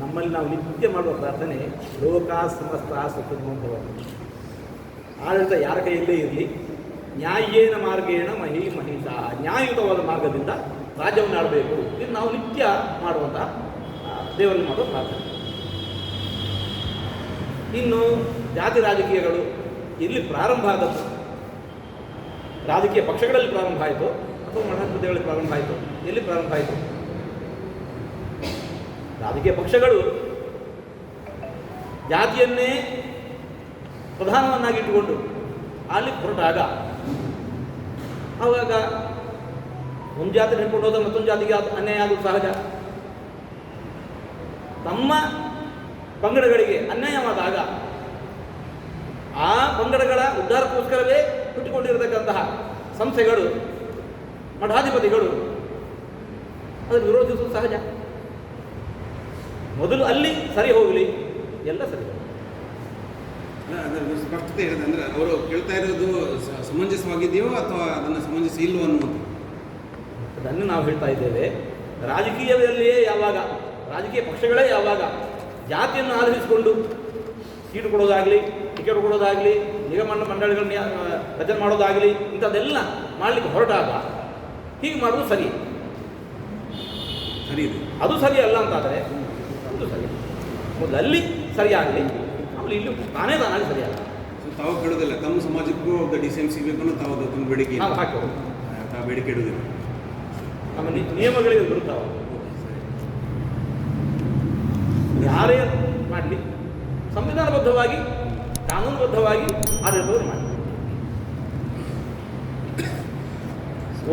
ನಮ್ಮಲ್ಲಿ ನಾವು ನಿತ್ಯ ಮಾಡುವ ಪ್ರಾರ್ಥನೆ ಲೋಕ, ಸಮಸ್ತ ಸುಖಿನೋ ಭವಂತು ಆಡಳಿತ ಯಾರ ಕೈಯಲ್ಲೇ ಇರಲಿ, ನ್ಯಾಯೇನ ಮಾರ್ಗೇಣ ಮಹಿ ಮಹಿಷ. ನ್ಯಾಯಯುತವಾದ ಮಾರ್ಗದಿಂದ ರಾಜ್ಯವನ್ನು ಆಡಬೇಕು. ಇದು ನಾವು ನಿತ್ಯ ಮಾಡುವಂತಹ ದೇವರನ್ನು ಮಾಡುವ ಪ್ರಾರ್ಥನೆ. ಇನ್ನು ಜಾತಿ ರಾಜಕೀಯಗಳು ಇಲ್ಲಿ ಪ್ರಾರಂಭ ಆದದ್ದು. ರಾಜಕೀಯ ಪಕ್ಷಗಳಲ್ಲಿ ಪ್ರಾರಂಭ ಆಯಿತು, ಅಥವಾ ಮಠಾಧಿಪತಿಗಳಲ್ಲಿ ಪ್ರಾರಂಭ ಆಯಿತು, ಎಲ್ಲಿ ಪ್ರಾರಂಭ ಆಯಿತು? ರಾಜಕೀಯ ಪಕ್ಷಗಳು ಜಾತಿಯನ್ನೇ ಪ್ರಧಾನವನ್ನಾಗಿಟ್ಟುಕೊಂಡು ಅಲ್ಲಿ ಹೊರಟಾಗ ಆವಾಗ ಒಂದು ಜಾತಿ ಹಿಡ್ಕೊಂಡು ಹೋದಾಗ ಮತ್ತೊಂದು ಜಾತಿಗೆ ಅನ್ಯಾಯ ಆಗೋದು ಸಹಜ. ತಮ್ಮ ಪಂಗಡಗಳಿಗೆ ಅನ್ಯಾಯವಾದಾಗ ಆ ಪಂಗಡಗಳ ಉದ್ಧಾರಕ್ಕೋಸ್ಕರವೇ ಹುಟ್ಟಿಕೊಂಡಿರತಕ್ಕಂತಹ ಸಂಸ್ಥೆಗಳು, ಮಠಾಧಿಪತಿಗಳು ಅದನ್ನು ವಿರೋಧಿಸುವುದು ಸಹಜ. ಮೊದಲು ಅಲ್ಲಿ ಸರಿ ಹೋಗಲಿ ಎಲ್ಲ ಸರಿ ಹೋಗಲಿ. ಅದರ ಸ್ಪಷ್ಟತೆ ಹೇಳಿದೆ ಅಂದ್ರೆ ಅವರು ಕೇಳ್ತಾ ಇರೋದು ಸಮಂಜಸವಾಗಿದೆಯೋ ಅಥವಾ ಅದನ್ನು ಸಮಂಜಸ ಇಲ್ಲವೋ ಅನ್ನುವುದು ಅದನ್ನು ನಾವು ಹೇಳ್ತಾ ಇದ್ದೇವೆ. ರಾಜಕೀಯದಲ್ಲಿಯೇ ಯಾವಾಗ ರಾಜಕೀಯ ಪಕ್ಷಗಳೇ ಯಾವಾಗ ಜಾತಿಯನ್ನು ಆಧರಿಸಿಕೊಂಡು ಸೀಟು ಕೊಡೋದಾಗಲಿ ಟಿಕೆಟ್ ಕೊಡೋದಾಗಲಿ ನಿಗಮ ಮಂಡಳಿಗಳನ್ನ ರಚನೆ ಮಾಡೋದಾಗಲಿ ಇಂಥದ್ದೆಲ್ಲ ಮಾಡಲಿಕ್ಕೆ ಹೊರಟಾಗ ಹೀಗೆ ಮಾಡೋದು ಸರಿ. ಸರಿ ಇದೆ. ಅದು ಸರಿ ಅಲ್ಲ ಅಂತಾದರೆ ಅದು ಸರಿ ಮೊದಲು ಅಲ್ಲಿ ಸರಿಯಾಗಲಿ ಆಮೇಲೆ ಇಲ್ಲಿ ತಾನೇ ತಾನಾಗಿ ಸರಿಯಾಗಲಿ. ಸೊ ತಾವು ಕೇಳೋದಿಲ್ಲ ತಮ್ಮ ಸಮಾಜಕ್ಕೂ ಒಬ್ಬ ಡಿ ಸಿ ಎಂ ಸಿಗಬೇಕು ತಾವು ತಮ್ಮ ಬೇಡಿಕೆ. ನಾವು ಹಾಕೋದು ತಾವು ಬೇಡಿಕೆ ಇಡುವುದಿಲ್ಲ. ನಮ್ಮ ನಿಯಮಗಳಿಗೆ ಬರುತ್ತಾವ ಯಾರೇ ಮಾಡಲಿ ಸಂವಿಧಾನಬದ್ಧವಾಗಿ ಕಾನೂನುಬದ್ಧವಾಗಿ ಆಡಳಿತವನ್ನು ಮಾಡಿ.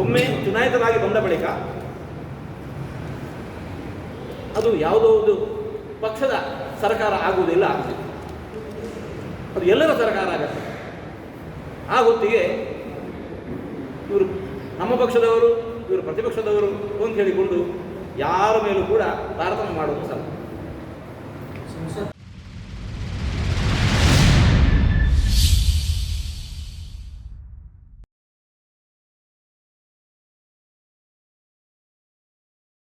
ಒಮ್ಮೆ ಚುನಾಯಿತರಾಗಿ ಬಂದ ಬಳಿಕ ಅದು ಯಾವುದೋ ಒಂದು ಪಕ್ಷದ ಸರ್ಕಾರ ಆಗುವುದಿಲ್ಲ. ಅದು ಎಲ್ಲರ ಸರ್ಕಾರ ಆಗತ್ತೆ. ಆ ಹೊತ್ತಿಗೆ ಇವರು ನಮ್ಮ ಪಕ್ಷದವರು, ಇವರು ಪ್ರತಿಪಕ್ಷದವರು ಅಂತ ಹೇಳಿಕೊಂಡು ಯಾರ ಮೇಲೂ ಕೂಡ ತಾರತಮ್ಯ ಮಾಡುವುದು ಸಲ್ಲ